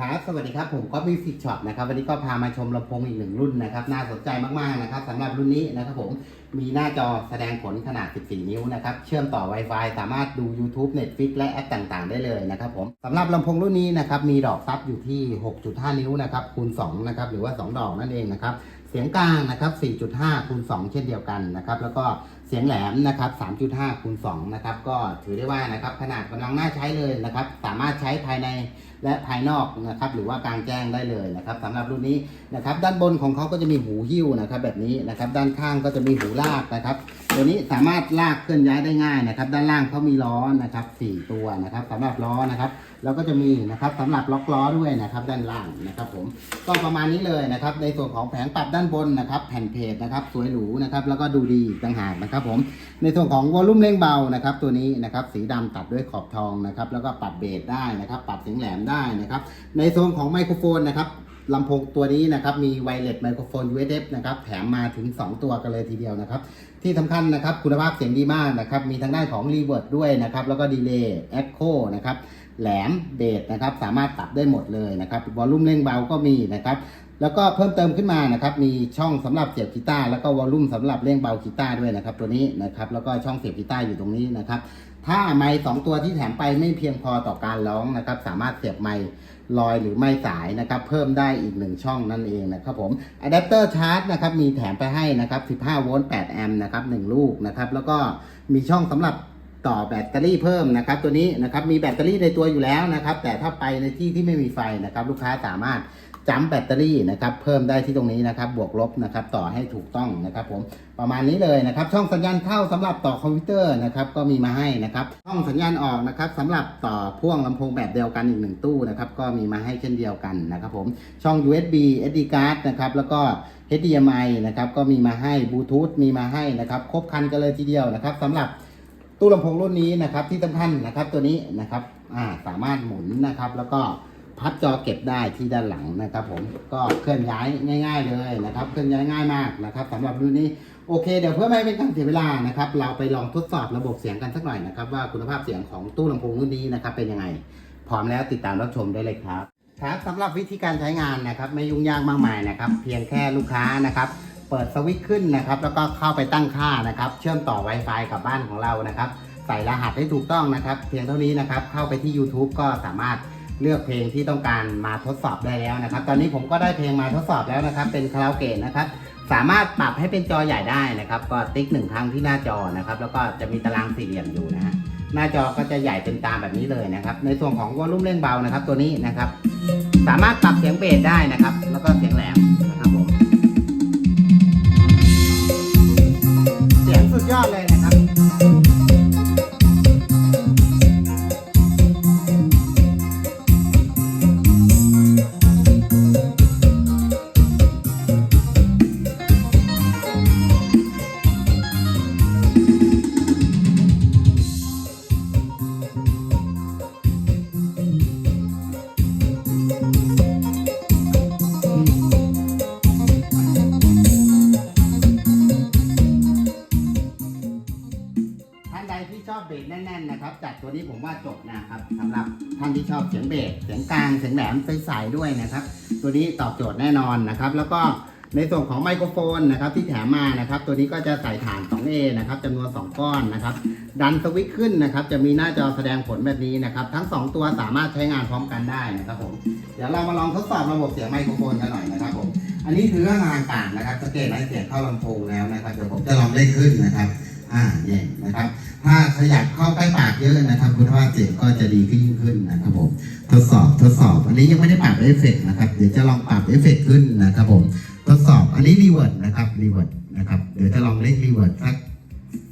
ครับสวัสดีครับผมก็มิวสิกช็อปนะครับวันนี้ก็พามาชมลำโพงอีกหนึ่งรุ่นนะครับน่าสนใจมากๆนะครับสำหรับรุ่นนี้นะครับผมมีหน้าจอแสดงผลขนาด 14 นิ้วนะครับเชื่อมต่อ Wi-Fi สามารถดู YouTube Netflix และแอปต่างๆ ได้เลยนะครับผมสำหรับลำโพงรุ่นนี้นะครับมีดอกซับอยู่ที่ 6.5 นิ้วนะครับคูณ2นะครับหรือว่า 2 ดอกนั่นเองนะครับเสียงกลางนะครับ 4.5คูณ2เช่นเดียวกันนะครับแล้วก็ เสียงแหลมนะครับ 3.5คูณ2นะครับ ก็ถือได้ว่านะครับ ขนาดกำลังน่าใช้เลยนะครับ สามารถใช้ภายในและภายนอกนะครับ หรือว่ากลางแจ้งได้เลยนะครับสำหรับรุ่นนี้นะครับ ด้านบนของเขาก็จะมีหูหิ้วนะครับ แบบนี้นะครับ ด้านข้างก็จะมีหูลากนะครับ ตัวนี้สามารถลากเคลื่อนย้ายได้ง่ายนะครับ ด้านล่างเขามีล้อนะครับสี่ตัวนะครับสำหรับล้อนะครับ แล้วก็จะมีนะครับสำหรับล็อกล้อด้วยนะครับ ด้านล่างนะครับผม ก็ประมาณนี้เลยนะครับ ในส่วนของแผงปรับด้านบนนะครับ แผ่นเพจนะครับ สวยหรูนะครับ แล้วก็ดูดีต่างหากนะครับผมในส่วนของวอลลุ่มเร่งเบานะครับตัวนี้นะครับสีดำตัดด้วยขอบทองนะครับแล้วก็ปรับเบสได้นะครับปรับเสียงแหลมได้นะครับในส่วนของไมโครโฟนนะครับลำโพงตัวนี้นะครับมีไวเลสไมโครโฟน USB นะครับแถมมาถึง 2 ตัวกันเลยทีเดียวนะครับ ที่สำคัญนะครับคุณภาพเสียงดีมากนะครับมีทางด้านของรีเวิร์ดด้วยนะครับแล้วก็ดีเลย์แอคโคนะครับแหลมเบสนะครับสามารถปรับได้หมดเลยนะครับวอลลุ่มเร่งเบาก็มีนะครับ แล้วก็เพิ่มเติมขึ้นมานะครับ มีช่องสำหรับเสียบกีตาร์แล้วก็วอลลุ่มสำหรับเร่งเบากีตาร์ด้วยนะครับ ตัวนี้นะครับ แล้วก็ช่องเสียบกีตาร์อยู่ตรงนี้นะครับ ถ้าไมค์สองตัวที่แถมไปไม่เพียงพอต่อการร้องนะครับ สามารถเสียบไมค์ลอยหรือไม่สายนะครับ เพิ่มได้อีกหนึ่งช่องนั่นเองนะครับผมอะแดปเตอร์ชาร์จนะครับ มีแถมไปให้นะครับ 15 โวลต์ 8 แอมป์นะครับ 1 ลูกนะครับ แล้วก็มีช่องสำหรับต่อแบตเตอรี่เพิ่มนะครับ ตัวนี้นะครับมีแบตเตอรี่ในตัวอยู่แล้วนะครับ แต่ถ้าไปในที่ที่ไม่มีไฟนะครับ ลูกค้าสามารถ จัมแบตเตอรี่นะครับเพิ่มได้ที่ตรงนี้นะครับบวกลบนะครับต่อให้ถูกต้องนะครับผมประมาณนี้เลยนะครับ ช่องสัญญาณเข้าสำหรับต่อคอมพิวเตอร์นะครับก็มีมาให้นะครับช่องสัญญาณออกนะครับสำหรับต่อพ่วงลำโพงแบบเดียวกันอีกหนึ่งตู้นะครับก็มีมาให้เช่นเดียวกันนะครับผมช่อง USB SD card นะครับแล้วก็ HDMI นะครับก็มีมาให้บลูทูธมีมาให้นะครับครบครันกันเลยทีเดียวนะครับสำหรับตู้ลำโพงรุ่นนี้นะครับที่สำคัญนะครับตัวนี้นะครับอ่าสามารถหมุนนะครับแล้วก็ พับจอเก็บได้ที่ด้านหลังนะครับ ผมก็เคลื่อนย้ายง่าย ๆ เลยนะครับ เคลื่อนย้ายง่ายมากนะครับสำหรับรุ่นนี้โอเคเดี๋ยวเพื่อไม่ให้เป็นการเสียเวลานะครับ เราไปลองทดสอบระบบเสียงกันสักหน่อยนะครับ ว่าคุณภาพเสียงของตู้ลำโพงรุ่นนี้นะครับเป็นยังไง พร้อมแล้วติดตามรับชมได้เลยครับครับสำหรับวิธีการใช้งานนะครับ ไม่ยุ่งยากมากมายนะครับ เพียงแค่ลูกค้านะครับเปิดสวิตช์ขึ้นนะครับ แล้วก็เข้าไปตั้งค่านะครับ เชื่อมต่อ Wi-Fi กับบ้านของเรานะครับ ใส่รหัสให้ถูกต้องนะครับ เพียงเท่านี้นะครับ เข้าไปที่ YouTube ก็สามารถ เลือกเพลงที่ต้องการมาทดสอบได้แล้วนะครับ ตอนนี้ผมก็ได้เพลงมาทดสอบแล้วนะครับ เป็นคาราโอเกะนะครับ สามารถปรับให้เป็นจอใหญ่ได้นะครับ ก็ติ๊กหนึ่งครั้งที่หน้าจอนะครับ แล้วก็จะมีตารางสี่เหลี่ยมอยู่นะฮะหน้าจอก็จะใหญ่เป็นตามแบบนี้เลยนะครับ ในส่วนของวอลลุ่มเร่งเบานะครับ ตัวนี้นะครับ สามารถปรับเสียงเบสได้นะครับ แล้วก็เสียงแหลมนะครับผมเสียงสุดยอดเลยนะ อบเบสแน่นๆนะครับจัดตัวนี้ผมว่าจบนะครับสำหรับท่านที่ชอบเสียงเบสเสียงกลางเสียงแหลมใสๆด้วยนะครับ ตัวนี้ตอบโจทย์แน่นอนนะครับ แล้วก็ในส่วนของไมโครโฟนนะครับที่แถมมานะครับ ตัวนี้ก็จะใส่ฐาน 2A นะครับจำนวน 2 ก้อนนะครับ ดันสวิตช์ขึ้นนะครับ จะมีหน้าจอแสดงผลแบบนี้นะครับ ทั้ง 2 ตัวสามารถใช้งานพร้อมกันได้นะครับผมเดี๋ยวเรามาลองทดสอบระบบเสียงไมโครโฟนกันหน่อยนะครับผมอันนี้คือว่างานต่างนะครับสังเกตได้เสียงเข้าลำโพงแล้วนะครับเดี๋ยวผมจะลองเล่นขึ้นนะครับ อ่าเนี่ยนะครับ ถ้าขยับเข้าใกล้ปากเยอะนะครับ คุณภาพเสียงก็จะดีขึ้นยิ่งขึ้นนะครับผม ทดสอบทดสอบอันนี้ยังไม่ได้ปรับเอฟเฟกต์นะครับ เดี๋ยวจะลองปรับเอฟเฟกต์ขึ้นนะครับผม ทดสอบอันนี้รีเวิร์ดนะครับรีเวิร์ดนะครับ เดี๋ยวจะลองเล่นรีเวิร์ดสัก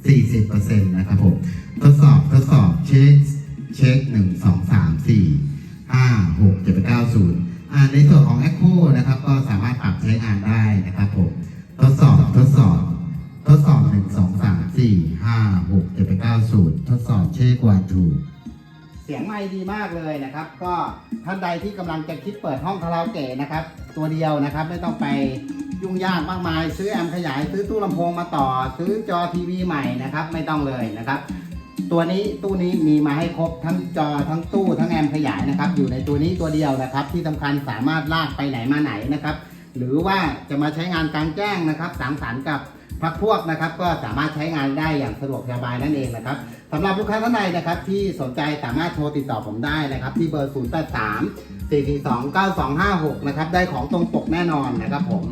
40%นะครับผม ทดสอบทดสอบเช็คเช็คหนึ่งสองสามสี่ห้าหกเจ็ดแปดเก้าศูนย์อ่าในส่วนของ Echo นะครับ ก็สามารถปรับใช้งานได้นะครับผม ทดสอบทดสอบ ทดสอบหนึ่ง สี่ห้าหกเจ็ดแปดเก้าศูนย์ทดสอบเช็ควันทูเสียงไม่ดีมากเลยนะครับ ก็ท่านใดที่กำลังจะคิดเปิดห้องคาราโอเกะนะครับ ตัวเดียวนะครับไม่ต้องไปยุ่งยากมากมาย ซื้อแอมขยาย ซื้อตู้ลำโพงมาต่อ ซื้อจอทีวีใหม่นะครับ ไม่ต้องเลยนะครับ ตัวนี้ตู้นี้มีมาให้ครบทั้งจอทั้งตู้ทั้งแอมขยายนะครับ อยู่ในตัวนี้ตัวเดียวนะครับ ที่สำคัญสามารถลากไปไหนมาไหนนะครับ หรือว่าจะมาใช้งานกลางแจ้งนะครับ สังสรรค์กับ พักพวกนะครับก็สามารถใช้งานได้อย่างสะดวกสบายนั่นเองนะครับสำหรับลูกค้าท่านใดนะครับที่สนใจสามารถโทรติดต่อผมได้นะครับ ที่เบอร์ 0 8 3 4 4 2 9 2 5 6 นะครับ ได้ของตรงปกแน่นอนนะครับผม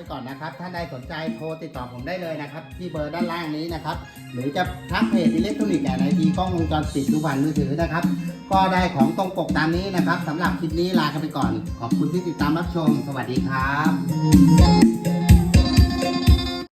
ไปก่อนนะครับท่านใดสนใจโทรติดต่อผมได้เลยนะครับ ที่เบอร์ด้านล่างนี้นะครับ หรือจะทักเพจอิเล็กทรอนิกส์แอนไอทีกล้องวงจรปิดทุกวันมือถือนะครับ ก็ได้ของตรงปกตามนี้นะครับสำหรับคลิปนี้ลากันไปก่อน ขอบคุณที่ติดตามรับชม สวัสดีครับ